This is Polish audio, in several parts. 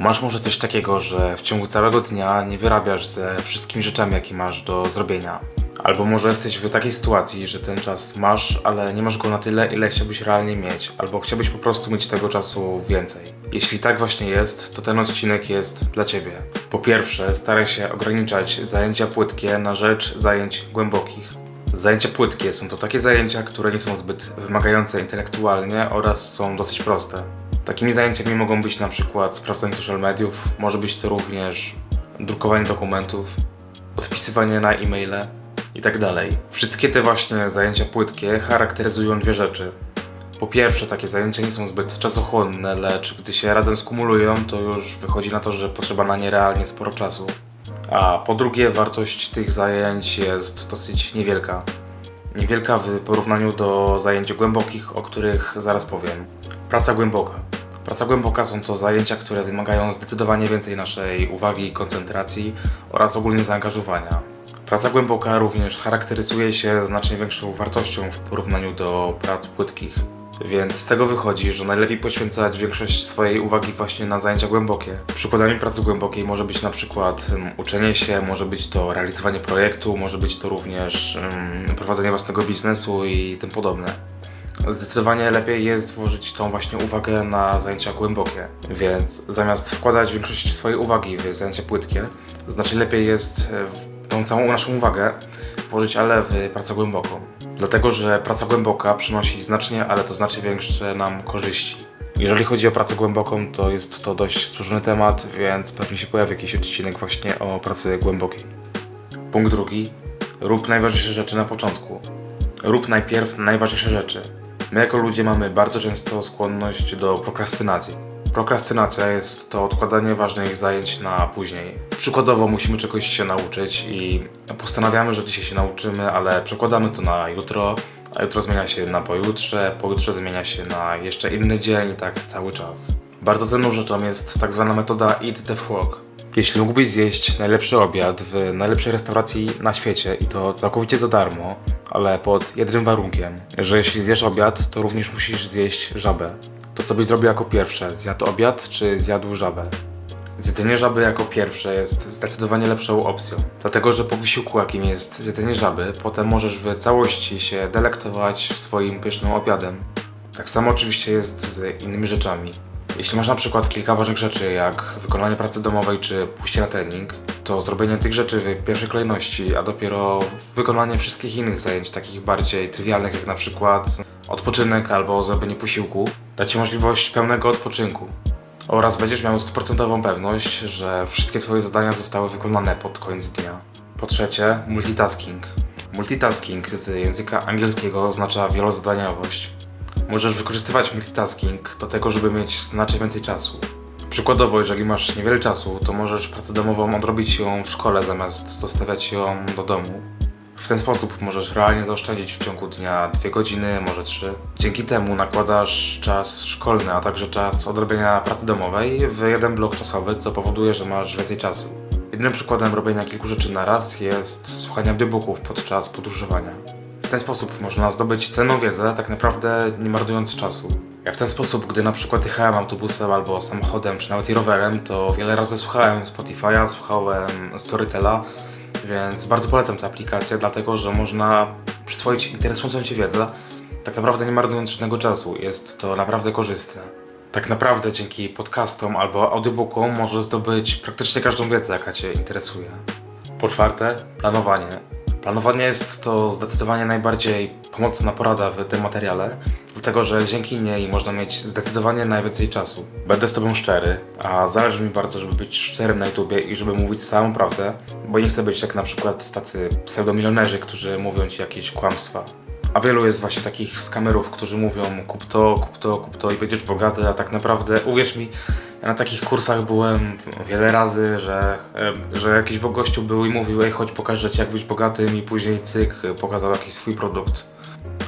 Masz może coś takiego, że w ciągu całego dnia nie wyrabiasz ze wszystkimi rzeczami, jakie masz do zrobienia. Albo może jesteś w takiej sytuacji, że ten czas masz, ale nie masz go na tyle, ile chciałbyś realnie mieć, albo chciałbyś po prostu mieć tego czasu więcej. Jeśli tak właśnie jest, to ten odcinek jest dla Ciebie. Po pierwsze, staraj się ograniczać zajęcia płytkie na rzecz zajęć głębokich. Zajęcia płytkie są to takie zajęcia, które nie są zbyt wymagające intelektualnie oraz są dosyć proste. Takimi zajęciami mogą być na przykład sprawdzanie social mediów, może być to również drukowanie dokumentów, odpisywanie na e-maile i tak. Wszystkie te właśnie zajęcia płytkie charakteryzują dwie rzeczy. Po pierwsze, takie zajęcia nie są zbyt czasochłonne, lecz gdy się razem skumulują, to już wychodzi na to, że potrzeba na nie realnie sporo czasu. A po drugie, wartość tych zajęć jest dosyć niewielka. Niewielka w porównaniu do zajęć głębokich, o których zaraz powiem. Praca głęboka. Praca głęboka są to zajęcia, które wymagają zdecydowanie więcej naszej uwagi koncentracji oraz ogólnie zaangażowania. Praca głęboka również charakteryzuje się znacznie większą wartością w porównaniu do prac płytkich. Więc z tego wychodzi, że najlepiej poświęcać większość swojej uwagi właśnie na zajęcia głębokie. Przykładami pracy głębokiej może być na przykład um, uczenie się, może być to realizowanie projektu, może być to również um, prowadzenie własnego biznesu i tym podobne. Zdecydowanie lepiej jest włożyć tą właśnie uwagę na zajęcia głębokie, więc zamiast wkładać większość swojej uwagi w zajęcia płytkie, znacznie lepiej jest e, tą całą naszą uwagę włożyć ale w pracę głęboką. Dlatego, że praca głęboka przynosi znacznie, ale to znacznie większe nam korzyści. Jeżeli chodzi o pracę głęboką, to jest to dość złożony temat, więc pewnie się pojawi jakiś odcinek właśnie o pracy głębokiej. Punkt drugi. Rób najważniejsze rzeczy na początku. Rób najpierw najważniejsze rzeczy. My jako ludzie mamy bardzo często skłonność do prokrastynacji. Prokrastynacja jest to odkładanie ważnych zajęć na później. Przykładowo musimy czegoś się nauczyć i postanawiamy, że dzisiaj się nauczymy, ale przekładamy to na jutro, a jutro zmienia się na pojutrze, pojutrze zmienia się na jeszcze inny dzień i tak cały czas. Bardzo cenną rzeczą jest tak zwana metoda Eat the Frog. Jeśli mógłbyś zjeść najlepszy obiad w najlepszej restauracji na świecie i to całkowicie za darmo, ale pod jednym warunkiem, że jeśli zjesz obiad, to również musisz zjeść żabę. To co byś zrobił jako pierwsze? Zjadł obiad czy zjadł żabę? Zjedzenie żaby jako pierwsze jest zdecydowanie lepszą opcją, dlatego że po wysiłku jakim jest zjedzenie żaby, potem możesz w całości się delektować swoim pysznym obiadem. Tak samo oczywiście jest z innymi rzeczami. Jeśli masz na przykład kilka ważnych rzeczy, jak wykonanie pracy domowej czy pójście na trening, to zrobienie tych rzeczy w pierwszej kolejności, a dopiero wykonanie wszystkich innych zajęć, takich bardziej trywialnych, jak na przykład odpoczynek albo zrobienie posiłku, da Ci możliwość pełnego odpoczynku. Oraz będziesz miał stuprocentową pewność, że wszystkie Twoje zadania zostały wykonane pod koniec dnia. Po trzecie, multitasking. Multitasking z języka angielskiego oznacza wielozadaniowość. Możesz wykorzystywać multitasking do tego, żeby mieć znacznie więcej czasu. Przykładowo, jeżeli masz niewiele czasu, to możesz pracę domową odrobić ją w szkole zamiast zostawiać ją do domu. W ten sposób możesz realnie zaoszczędzić w ciągu dnia 2 godziny, może 3. Dzięki temu nakładasz czas szkolny, a także czas odrobienia pracy domowej w jeden blok czasowy, co powoduje, że masz więcej czasu. Jednym przykładem robienia kilku rzeczy na raz jest słuchanie audiobooków podczas podróżowania. W ten sposób można zdobyć cenną wiedzę, tak naprawdę nie marnując czasu. Ja w ten sposób, gdy na przykład jechałem autobusem albo samochodem, czy nawet i rowerem, to wiele razy słuchałem Spotify'a, słuchałem Storytela, więc bardzo polecam tę aplikację, dlatego że można przyswoić interesującą Cię wiedzę, tak naprawdę nie marnując żadnego czasu. Jest to naprawdę korzystne. Tak naprawdę dzięki podcastom albo audiobookom możesz zdobyć praktycznie każdą wiedzę, jaka Cię interesuje. Po czwarte, planowanie. Planowanie jest to zdecydowanie najbardziej pomocna porada w tym materiale, dlatego że dzięki niej można mieć zdecydowanie najwięcej czasu. Będę z Tobą szczery, a zależy mi bardzo, żeby być szczerym na YouTubie i żeby mówić całą prawdę, bo nie chcę być jak na przykład tacy pseudomilionerzy, którzy mówią Ci jakieś kłamstwa. A wielu jest właśnie takich skamerów, którzy mówią kup to, kup to, kup to i będziesz bogaty, a tak naprawdę, uwierz mi, ja na takich kursach byłem wiele razy, że, że jakiś gościu był i mówił, ej chodź pokażę Ci jak być bogatym i później cyk, pokazał jakiś swój produkt.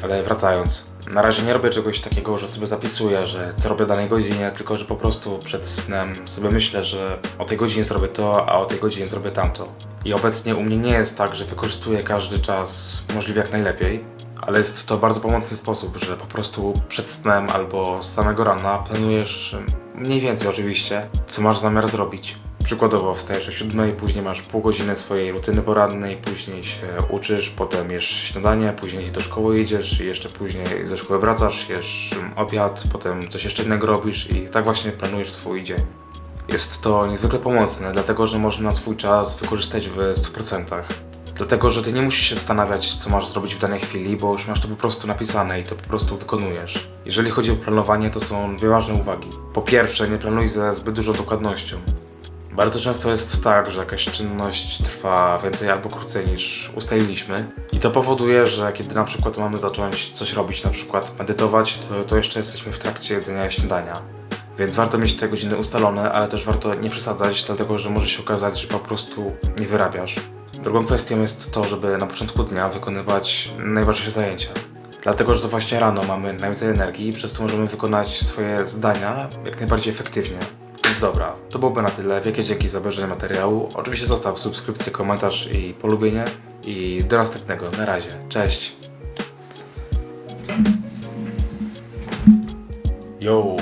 Ale wracając, na razie nie robię czegoś takiego, że sobie zapisuję, że co robię danej godzinie, tylko że po prostu przed snem sobie myślę, że o tej godzinie zrobię to, a o tej godzinie zrobię tamto. I obecnie u mnie nie jest tak, że wykorzystuję każdy czas możliwie jak najlepiej, ale jest to bardzo pomocny sposób, że po prostu przed snem albo z samego rana planujesz mniej więcej oczywiście, co masz zamiar zrobić. Przykładowo wstajesz o 7, później masz pół godziny swojej rutyny porannej, później się uczysz, potem jesz śniadanie, później do szkoły idziesz i jeszcze później ze szkoły wracasz, jesz obiad, potem coś jeszcze innego robisz i tak właśnie planujesz swój dzień. Jest to niezwykle pomocne, dlatego że można swój czas wykorzystać w 100%. Dlatego, że ty nie musisz się zastanawiać, co masz zrobić w danej chwili, bo już masz to po prostu napisane i to po prostu wykonujesz. Jeżeli chodzi o planowanie, to są dwie ważne uwagi. Po pierwsze, nie planuj ze zbyt dużą dokładnością. Bardzo często jest tak, że jakaś czynność trwa więcej albo krócej niż ustaliliśmy i to powoduje, że kiedy na przykład mamy zacząć coś robić, na przykład medytować, to, to jeszcze jesteśmy w trakcie jedzenia śniadania. Więc warto mieć te godziny ustalone, ale też warto nie przesadzać, dlatego że może się okazać, że po prostu nie wyrabiasz. Drugą kwestią jest to, żeby na początku dnia wykonywać najważniejsze zajęcia. Dlatego, że to właśnie rano mamy najwięcej energii, przez to możemy wykonać swoje zadania jak najbardziej efektywnie. Więc dobra, to byłoby na tyle. Wielkie dzięki za obejrzenie materiału. Oczywiście zostaw subskrypcję, komentarz i polubienie. I do następnego. Na razie. Cześć. Yo.